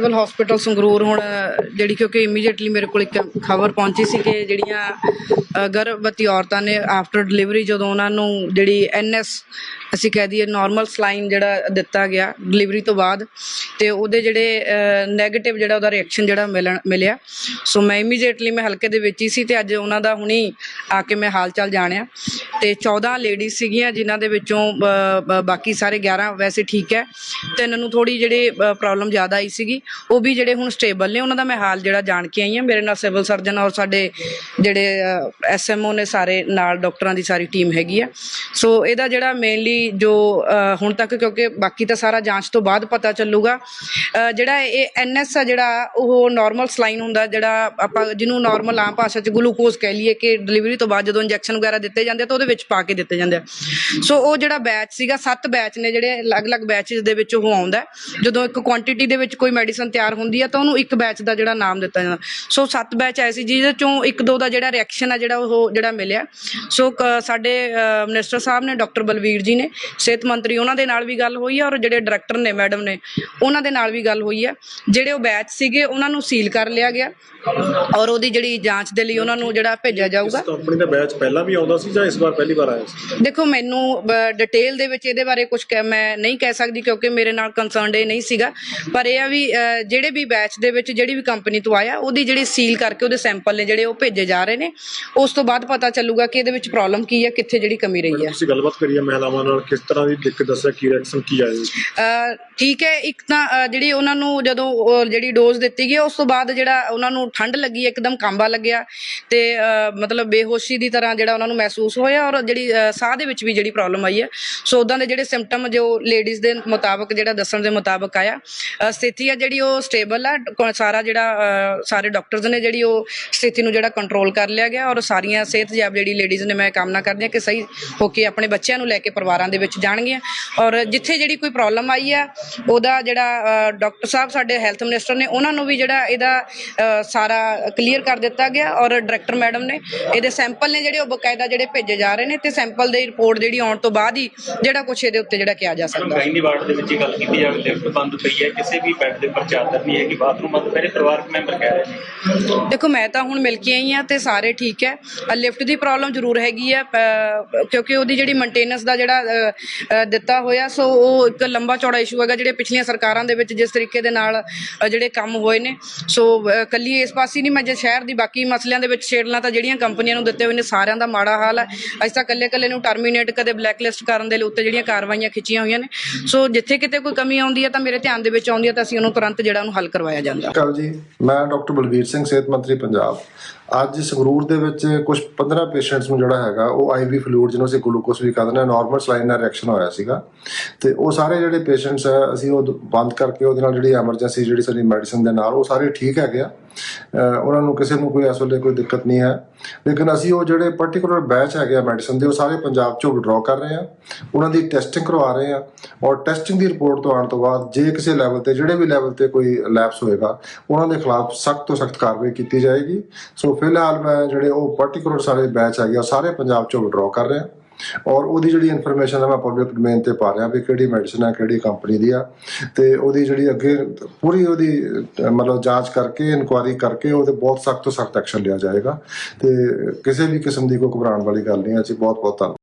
Civil hospital Sangrur ਹੁਣ, ਜਿਹੜੀ ਕਿਉਂਕਿ ਇਮੀਡੀਏਟਲੀ ਮੇਰੇ ਕੋਲ ਇੱਕ ਖਬਰ ਪਹੁੰਚੀ ਸੀ ਕਿ ਜਿਹੜੀਆਂ ਗਰਭਵਤੀ ਔਰਤਾਂ ਨੇ ਆਫਟਰ ਡਿਲੀਵਰੀ ਜਦੋਂ ਉਹਨਾਂ ਨੂੰ ਜਿਹੜੀ ਐਨਐਸ ਅਸੀਂ ਕਹਿ ਦਈਏ ਨਾਰਮਲ ਸਲਾਈਨ ਜਿਹੜਾ ਦਿੱਤਾ ਗਿਆ ਡਿਲੀਵਰੀ ਤੋਂ ਬਾਅਦ, ਤੇ ਉਹਦੇ ਜਿਹੜੇ 네ਗੇਟਿਵ ਜਿਹੜਾ ਉਹਦਾ ਰਿਐਕਸ਼ਨ ਜਿਹੜਾ ਮਿਲਣ, ਮਿਲਿਆ। ਸੋ ਮੈਂ ਇਮੀਡੀਏਟਲੀ ਮੈਂ ਹਲਕੇ ਦੇ ਵਿੱਚ ਹੀ ਸੀ ਤੇ ਅੱਜ ਉਹਨਾਂ ਦਾ ਹੁਣੀ ਆ ਕੇ ਮੈਂ ਹਾਲ ਚਾਲ ਜਾਣਿਆ। ਤੇ 14 ਲੇਡੀਜ਼ ਸੀਗੀਆਂ ਜਿਨ੍ਹਾਂ ਦੇ ਵਿੱਚੋਂ ਬਾਕੀ ਸਾਰੇ 11 ਵੈਸੇ ਠੀਕ ਹੈ। ਤਿੰਨ ਨੂੰ ਥੋੜੀ ਜਿਹੜੇ ਪ੍ਰੋਬਲਮ ਜ਼ਿਆਦਾ ਆਈ ਸੀਗੀ। ਉਹ ਵੀ ਜਿਹੜੇ ਹੁਣ ਸਟੇਬਲ ਨੇ, ਉਹਨਾਂ ਦਾ ਮੈਂ ਹਾਲ ਜਿਹੜਾ ਜਾਣ ਕੇ ਆਈ ਹਾਂ। ਮੇਰੇ ਨਾਲ ਸਿਵਲ ਸਰਜਨ ਔਰ ਸਾਡੇ ਜਿਹੜੇ ਐਸਐਮਓ ਨੇ ਸਾਰੇ ਨਾਲ ਡਾਕਟਰਾਂ ਦੀ ਸਾਰੀ ਟੀਮ ਹੈਗੀ ਆ। ਸੋ ਇਹਦਾ ਜਿਹੜਾ ਮੇਨਲੀ ਜੋ ਹੁਣ ਤੱਕ ਕਿਉਂਕਿ ਬਾਕੀ ਤਾਂ ਸਾਰਾ ਜਾਂਚ ਤੋਂ ਬਾਅਦ ਪਤਾ ਚੱਲੂਗਾ। ਜਿਹੜਾ ਇਹ ਐਨਐਸ ਆ ਜਿਹੜਾ, ਉਹ ਨਾਰਮਲ ਸਲਾਈਨ ਹੁੰਦਾ, ਜਿਹੜਾ ਆਪਾਂ ਜਿਹਨੂੰ ਨਾਰਮਲ ਆਮ ਭਾਸ਼ਾ 'ਚ ਗਲੂਕੋਜ਼ ਕਹਿ ਲਈਏ ਕਿ ਡਿਲੀਵਰੀ ਤੋਂ ਬਾਅਦ ਜਦੋਂ ਇੰਜੈਕਸ਼ਨ ਵਗੈਰਾ ਦਿੱਤੇ ਜਾਂਦੇ ਤਾਂ ਉਹਦੇ ਵਿੱਚ ਪਾ ਕੇ ਦਿੱਤੇ ਜਾਂਦੇ ਆ। ਸੋ ਉਹ ਜਿਹੜਾ ਬੈਚ ਸੀਗਾ, ਸੱਤ ਬੈਚ ਨੇ ਜਿਹੜੇ ਅਲੱਗ-ਅਲੱਗ ਬੈਚਸ ਦੇ ਵਿੱਚ ਉਹ ਆਉਂਦਾ ਜਦੋਂ ਇੱਕ ਕੁਆਂਟੀਟੀ ਦੇ ਵਿੱਚ ਕੋਈ ਮੈਡੀਸਨ ਤਿਆਰ ਹੁੰਦੀ ਹੈ ਤਾਂ ਉਹਨੂੰ ਇੱਕ ਬੈਚ ਦਾ ਜਿਹੜਾ ਨਾਮ ਦਿੱਤਾ ਜਾਂਦਾ। ਸੋ ਸੱਤ ਬੈਚ ਐਸੀ ਜਿਹਦੇ ਚੋਂ ਇੱਕ ਦੋ ਦਾ ਜਿਹੜਾ ਰਿਐਕਸ਼ਨ ਆ, ਜਿਹੜਾ ਉਹ ਜਿਹੜਾ ਮਿਲਿਆ। ਸੋ ਸਾਡੇ ਮਿਨਿਸਟਰ ਸਾਹਿਬ ਨੇ ਡਾਕਟਰ ਬਲਵੀਰ ਜੀ ਨੇ, ਸਿਹਤ ਮੰਤਰੀ ਉਹਨਾਂ ਦੇ ਨਾਲ ਵੀ ਗੱਲ ਹੋਈ ਹੈ ਔਰ ਜਿਹੜੇ ਡਾਇਰੈਕਟਰ ਨੇ ਮੈਡਮ ਨੇ, ਉਹਨਾਂ ਦੇ ਨਾਲ ਵੀ ਗੱਲ ਹੋਈ ਹੈ ਜਿਹੜੇ ਉਹ ਬੈਚ ਸੀਗੇ, ਉਹਨਾਂ ਨੂੰ ਸੀਲ ਕਰ ਲਿਆ ਗਿਆ, ਔਰ ਉਹਦੀ ਜਿਹੜੀ ਜਾਂਚ ਦੇ ਲਈ ਉਹਨਾਂ ਨੂੰ ਜਿਹੜਾ ਭੇਜਿਆ ਜਾਊਗਾ। ਕੰਪਨੀ ਦਾ ਬੈਚ ਪਹਿਲਾਂ ਵੀ ਆਉਂਦਾ ਸੀ ਜਾਂ ਇਸ ਵਾਰ ਪਹਿਲੀ ਵਾਰ ਆਇਆ ਸੀ ਦੇਖੋ ਮੈਨੂੰ ਡਿਟੇਲ ਦੇ ਵਿੱਚ ਇਹਦੇ ਬਾਰੇ ਕੁਝ ਮੈਂ ਨਹੀਂ ਕਹਿ ਸਕਦੀ ਕਿਉਂਕਿ ਮੇਰੇ ਨਾਲ ਕੰਸਰਨਡ ਇਹ ਨਹੀਂ ਸੀਗਾ। ਪਰ ਇਹ ਆ ਵੀ ਅ, ਜਿਹੜੇ ਵੀ ਬੈਚ ਦੇ ਵਿੱਚ ਜਿਹੜੀ ਵੀ ਕੰਪਨੀ ਤੋਂ ਆਇਆ ਉਹਦੀ ਜਿਹੜੀ ਸੀਲ ਕਰਕੇ ਉਹਦੇ ਸੈਂਪਲ ਨੇ ਜਿਹੜੇ ਉਹ ਭੇਜੇ ਜਾ ਰਹੇ ਨੇ ਉਸ ਤੋਂ ਬਾਅਦ ਪਤਾ ਚੱਲੂਗਾ ਕਿ ਇਹਦੇ ਵਿੱਚ ਪ੍ਰੋਬਲਮ ਕੀ ਹੈ ਕਿੱਥੇ ਜਿਹੜੀ ਕਮੀ ਰਹੀ ਹੈ ਤੁਸੀਂ ਗੱਲਬਾਤ ਕਰੀ ਹੈ ਮਹਿਲਾਵਾਂ ਨਾਲ ਕਿਸ ਤਰ੍ਹਾਂ ਦੀ ਦਿੱਕਤ ਦੱਸਿਆ ਕੀ ਰਿਐਕਸ਼ਨ ਕੀ ਆਇਆ? ਅ, ਠੀਕ ਹੈ ਇੱਕ ਤਾਂ ਅ, ਜਿਹੜੀ ਉਹਨਾਂ ਨੂੰ ਜਦੋਂ ਉਹ ਜਿਹੜੀ ਡੋਜ਼ ਦਿੱਤੀ ਗਈ ਉਸ ਤੋਂ ਬਾਅਦ ਜਿਹੜਾ ਉਹਨਾਂ ਨੂੰ ਠੰਡ ਲੱਗੀ ਇੱਕਦਮ ਕਾਂਬਾ ਲੱਗਿਆ ਤੇ ਅ, ਮਤਲਬ ਬੇਹੋਸ਼ੀ ਦੀ ਤਰ੍ਹਾਂ ਜਿਹੜਾ ਉਹਨਾਂ ਨੂੰ ਮਹਿਸੂਸ ਹੋਇਆ ਔਰ ਜਿਹੜੀ ਸਾਹ ਦੇ ਵਿੱਚ ਵੀ ਜਿਹੜੀ ਪ੍ਰੋਬਲਮ ਆਈ ਹੈ। ਸੋ ਉਦਾਂ ਦੇ ਜਿਹੜੇ ਸਿੰਪਟਮ ਜੋ ਲੇਡੀਜ਼ ਦੇ ਮੁਤਾਬਕ ਜਿਹੜਾ ਦੱਸਣ ਦੇ ਮੁਤਾਬਕ ਆਇਆ ਸਥਿਤੀ ਹੈ ਜਿਹੜੀ ਉਹ ਸਟੇਬਲ ਹੈ ਸਾਰਾ ਜਿਹੜਾ ਸਾਰੇ ਡਾਕਟਰਸ ਨੇ ਜਿਹੜੀ ਉਹ ਸਥਿਤੀ ਨੂੰ ਜਿਹੜਾ ਕੰਟਰੋਲ ਕਰ ਲਿਆ ਗਿਆ। ਔਰ ਸਾਰੀਆਂ ਸਿਹਤਯਾਬ ਜਿਹੜੀ ਲੇਡੀਜ਼ ਨੇ, ਮੈਂ ਕਾਮਨਾ ਕਰਦੀ ਹਾਂ ਕਿ ਸਹੀ ਹੋ ਕੇ ਆਪਣੇ ਬੱਚਿਆਂ ਨੂੰ ਲੈ ਕੇ ਪਰਿਵਾਰਾਂ ਦੇ ਵਿੱਚ ਜਾਣਗੀਆਂ। ਔਰ ਜਿੱਥੇ ਜਿਹੜੀ ਕੋਈ ਪ੍ਰੋਬਲਮ ਆਈ ਆ, ਉਹਦਾ ਜਿਹੜਾ ਡਾਕਟਰ ਸਾਹਿਬ, ਸਾਡੇ ਹੈਲਥ ਮਿਨਿਸਟਰ ਨੇ, ਉਹਨਾਂ ਨੂੰ ਵੀ ਜਿਹੜਾ ਇਹਦਾ ਸਾਰਾ ਕਲੀਅਰ ਕਰ ਦਿੱਤਾ ਗਿਆ। ਔਰ ਡਾਇਰੈਕਟਰ ਮੈਡਮ ਨੇ, ਇਹਦੇ ਸੈਂਪਲ ਨੇ ਜਿਹੜੇ ਉਹ ਬਕਾਇਦਾ ਜਿਹੜੇ ਭੇਜੇ ਜਾ ਰਹੇ ਨੇ ਤੇ ਸੈਂਪਲ ਦੀ ਰਿਪੋਰਟ ਜਿਹੜੀ ਆਉਣ ਤੋਂ ਬਾਅਦ ਹੀ ਜਿਹੜਾ ਕੁਛ ਇਹਦੇ ਉੱਤੇ ਜਿਹੜਾ ਕਿਹਾ ਜਾ ਸਕਦਾ। ਹੈ ਗਾਇਨੀ ਵਾਰਡ ਦੇ ਵਿੱਚ ਇਹ ਗੱਲ ਕੀਤੀ ਜਾਵੇ ਲਿਫਟ ਬੰਦ ਪਈ ਹੈ ਕਿਸੇ ਵੀ ਬੈੱਡ ਦੇ ਉੱਪਰ ਚਾਦਰ ਨਹੀਂ ਹੈ ਕਿ ਬਾਥਰੂਮ ਬੰਦ ਮੇਰੇ ਪਰਿਵਾਰਕ ਮੈਂਬਰ ਕਹਿ ਰਹੇ ਨੇ। ਦੇਖੋ ਮੈਂ ਤਾਂ ਹੁਣ ਮਿਲ ਕੇ ਆਈ ਆ ਤੇ ਸਾਰੇ ਠੀਕ ਹੈ। ਲਿਫਟ ਦੀ ਪ੍ਰੋਬਲਮ ਜ਼ਰੂਰ ਹੈਗੀ ਆ ਪ- ਕਿਉਂਕਿ ਉਹਦੀ ਜਿਹੜੀ ਮੇਨਟੇਨੈਂਸ ਦਾ ਜਿਹੜਾ ਦਿੱਤਾ ਹੋਇਆ ਸੋ ਉਹ ਇੱਕ ਲੰਬਾ ਚੌੜਾ ਇਸ਼ੂ ਹੈਗਾ ਜਿਹੜੇ ਪਿਛਲੀਆਂ ਸਰਕਾਰਾਂ ਦੇ ਵਿੱਚ ਜਿਸ ਤਰੀਕੇ ਦੇ ਨਾਲ ਜਿਹੜੇ ਕੰਮ ਹੋਏ ਨੇ। ਸੋ ਕੱਲੀ ਇਸ ਪਾਸੇ ਨਹੀਂ ਮੈਂ ਜੇ ਸ਼ਹਿਰ ਦੀ ਬਾਕੀ ਮਸਲਿਆਂ ਦੇ ਵਿੱਚ ਛੇੜਨਾ ਤਾਂ ਜਿਹੜੀਆਂ ਕੰਪਨੀਆਂ ਨੂੰ ਦਿੱਤੇ ਹੋਏ ਨੇ ਸਾਰਿਆਂ ਦਾ ਮਾੜਾ ਹਾਲ ਹੈ। ਅਸੀਂ ਤਾਂ ਕੱਲੇ ਕੱਲੇ ਨੂੰ ਟਰਮੀਨੇਟ ਕਦੇ ਬਲੈਕ ਕਰਨ ਦੇ ਉੱਤੇ ਜਿਹੜੀਆਂ ਕਾਰਵਾਈਆਂ ਖਿੱਚੀਆਂ ਹੋਈਆਂ ਨੇ। ਸੋ ਜਿੱਥੇ ਕਿਤੇ ਕੋਈ ਕਮੀ ਆਉਂਦੀ ਹੈ ਤਾਂ ਮੇਰੇ ਧਿਆਨ ਦੇ ਵਿੱਚ ਆਉਂਦੀ ਹੈ ਤਾਂ ਅਸੀਂ ਉਹਨੂੰ ਤੁਰੰਤ ਜਿਹੜਾ ਉਹਨੂੰ ਹੱਲ ਕਰਵਾਇਆ ਜਾਂਦਾ। ਕਾਲ ਜੀ, ਮੈਂ ਡਾਕਟਰ ਬਲਵੀਰ ਸਿੰਘ, ਸਿਹਤ ਮੰਤਰੀ ਪੰਜਾਬ। ਅੱਜ ਸੰਗਰੂਰ ਦੇ ਵਿੱਚ ਕੁਝ 15 ਪੇਸ਼ੈਂਟਸ ਨੂੰ ਜਿਹੜਾ ਹੈਗਾ, ਉਹ ਆਈਵੀ ਫਲੂਇਡ ਜਿਹਨੂੰ ਅਸੀਂ ਗਲੂਕੋਸ ਵੀ ਕਹਿੰਦੇ ਨੇ ਨਾਰਮਲ ਸਲਾਈਨ ਨਾਲ ਰਿਐਕਸ਼ਨ ਹੋਇਆ ਸੀਗਾ। ਤੇ ਉਹ ਸਾਰੇ ਜਿਹੜੇ ਪੇਸ਼ੈਂਟਸ ਆ, ਅਸੀਂ ਉਹ ਬੰਦ ਕਰਕੇ ਉਹਦੇ ਨਾਲ ਜਿਹੜੀ ਐਮਰਜੈਂਸੀ ਜਿਹੜੀ ਸਾਡੀ ਮੈਡੀਸਿਨ ਦੇ ਨਾਲ, ਉਹ ਸਾਰੇ ਠੀਕ ਹੈਗੇ ਆ। ਉਹਨਾਂ ਨੂੰ ਕਿਸੇ ਨੂੰ ਕੋਈ ਇਸ ਵੇਲੇ ਕੋਈ ਦਿੱਕਤ ਨਹੀਂ ਹੈ। ਲੇਕਿਨ ਅਸੀਂ ਉਹ ਜਿਹੜੇ ਪਾਰਟਿਕੂਲਰ ਬੈਚ ਹੈਗੇ ਆ ਮੈਡੀਸਨ ਦੇ, ਉਹ ਸਾਰੇ ਪੰਜਾਬ ਚੋਂ ਵਿਡਰਾਅ ਕਰ ਰਹੇ ਆ ਉਹਨਾਂ ਦੀ ਟੈਸਟਿੰਗ ਕਰਵਾ ਰਹੇ ਆ ਔਰ ਟੈਸਟਿੰਗ ਦੀ ਰਿਪੋਰਟ ਤੋਂ ਆਉਣ ਤੋਂ ਬਾਅਦ ਜੇ ਕਿਸੇ ਲੈਵਲ ਤੇ, ਜਿਹੜੇ ਵੀ ਲੈਵਲ ਤੇ ਕੋਈ ਲੈਪਸ ਹੋਏਗਾ, ਉਹਨਾਂ ਦੇ ਖਿਲਾਫ ਸਖਤ ਤੋਂ ਸਖਤ ਕਾਰਵਾਈ ਕੀਤੀ ਜਾਏਗੀ। ਸੋ ਫਿਲਹਾਲ ਮੈਂ ਜਿਹੜੇ ਉਹ ਪਾਰਟਿਕੂਲਰ ਸਾਰੇ ਬੈਚ ਹੈਗੇ ਆ, ਉਹ ਸਾਰੇ ਪੰਜਾਬ ਚੋਂ ਵਿਡਰਾਅ ਕਰ ਰਿਹਾ। ਔਰ ਉਹਦੀ ਜਿਹੜੀ ਇਨਫੋਰਮੇਸ਼ਨ ਹੈ ਮੈਂ ਪਬਲਿਕ ਡੋਮੇਨ ਤੇ ਪਾ ਰਿਹਾ ਵੀ ਕਿਹੜੀ ਮੈਡੀਸਨ ਹੈ ਕਿਹੜੀ ਕੰਪਨੀ ਦੀ ਆ। ਤੇ ਉਹਦੀ ਜਿਹੜੀ ਅੱਗੇ ਪੂਰੀ ਉਹਦੀ, ਮਤਲਬ ਜਾਂਚ ਕਰਕੇ ਇਨਕੁਆਇਰੀ ਕਰਕੇ ਉਹਦੇ ਬਹੁਤ ਸਖਤ ਤੋਂ ਸਖਤ ਐਕਸ਼ਨ ਲਿਆ ਜਾਏਗਾ। ਤੇ ਕਿਸੇ ਵੀ ਕਿਸਮ ਦੀ ਕੋਈ ਘਬਰਾਉਣ ਵਾਲੀ ਗੱਲ ਨਹੀਂ ਹੈ ਜੀ ਬਹੁਤ ਬਹੁਤ ਧੰਨਵਾਦ।